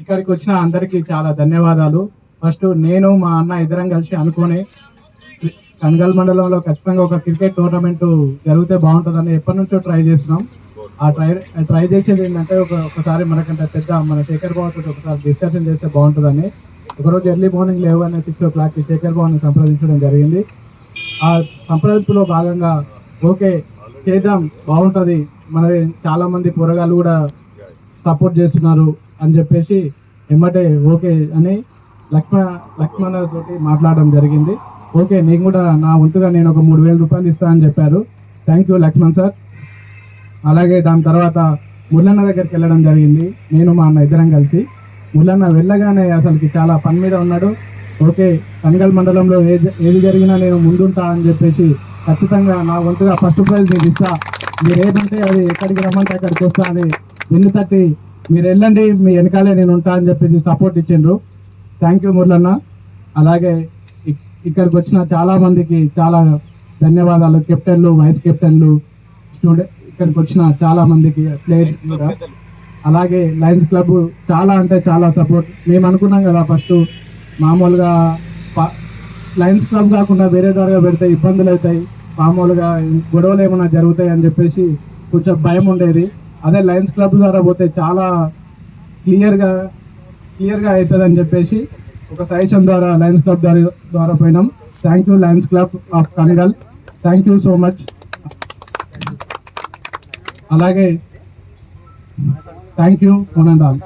ఇక్కడికి వచ్చిన అందరికీ చాలా ధన్యవాదాలు. ఫస్ట్ నేను మా అన్న ఇద్దరం కలిసి అనుకొని కనగల్ మండలంలో ఖచ్చితంగా ఒక క్రికెట్ టోర్నమెంట్ జరిగితే బాగుంటుందని ఎప్పటి నుంచో ట్రై చేస్తున్నాం. ఆ ట్రై ట్రై చేసేది ఏంటంటే ఒక ఒకసారి మనకంటే పెద్ద మన శేఖర్ బాబు ఒకసారి డిస్కషన్ చేస్తే బాగుంటుందని. ఒకరోజు ఎర్లీ మార్నింగ్ లేవగానే సిక్స్ ఓ క్లాక్కి శేఖర్ బాబుని సంప్రదించడం జరిగింది. ఆ సంప్రదింపులో భాగంగా ఓకే చేద్దాం బాగుంటుంది మన చాలామంది పొరగాళ్ళు కూడా సపోర్ట్ చేస్తున్నారు అని చెప్పేసి ఎమ్మటే ఓకే అని లక్ష్మణ లక్ష్మణ తోటి మాట్లాడడం జరిగింది. ఓకే నేను కూడా నా వంతుగా నేను ఒక మూడు వేల రూపాయలు ఇస్తానని చెప్పారు. Thank you Lakshman sir. అలాగే దాని తర్వాత మురళన్న దగ్గరికి వెళ్ళడం జరిగింది. నేను మా అన్న ఇద్దరం కలిసి. ముల్లన్న వెళ్ళగానే అసలుకి చాలా పని మీద ఉన్నాడు. ఓకే కనగల్ మండలంలో ఏది ఏది జరిగినా నేను ముందుంటా అని చెప్పేసి ఖచ్చితంగా నా వంతుగా ఫస్ట్ ప్రైజ్ నేను ఇస్తా. మీరు ఏదంటే అది ఎక్కడికి రమ్మంటే అక్కడికి వస్తా అని వెన్ను తట్టి మీరు వెళ్ళండి మీ వెనకాలే నేను ఉంటా అని చెప్పేసి సపోర్ట్ ఇచ్చిండ్రు. థ్యాంక్ యూ మురళన్న. అలాగే ఇక్- ఇక్కడికి వచ్చిన చాలా మందికి చాలా ధన్యవాదాలు. కెప్టెన్లు వైస్ కెప్టెన్లు స్టూడెంట్ ఇక్కడికి వచ్చిన చాలా మందికి ప్లేయర్స్ కూడా. అలాగే లయన్స్ క్లబ్ చాలా అంటే చాలా సపోర్ట్ మేము అనుకున్నాం కదా ఫస్ట్ మామూలుగా ప- లయన్స్ క్లబ్ కాకుండా వేరే ద్వారా పెడితే ఇబ్బందులు అవుతాయి. మామూలుగా గొడవలు ఏమైనా జరుగుతాయి అని చెప్పేసి కొంచెం భయం ఉండేది. అదే లయన్స్ క్లబ్ ద్వారా పోతే చాలా క్లియర్గా క్లియర్గా అవుతుంది అని చెప్పేసి ఒక సజెషన్ ద్వారా లయన్స్ క్లబ్ ద్వారా ద్వారా పోయినాం. Thank you Lions Club of Kanagal thank you so much అలాగే thank you one and all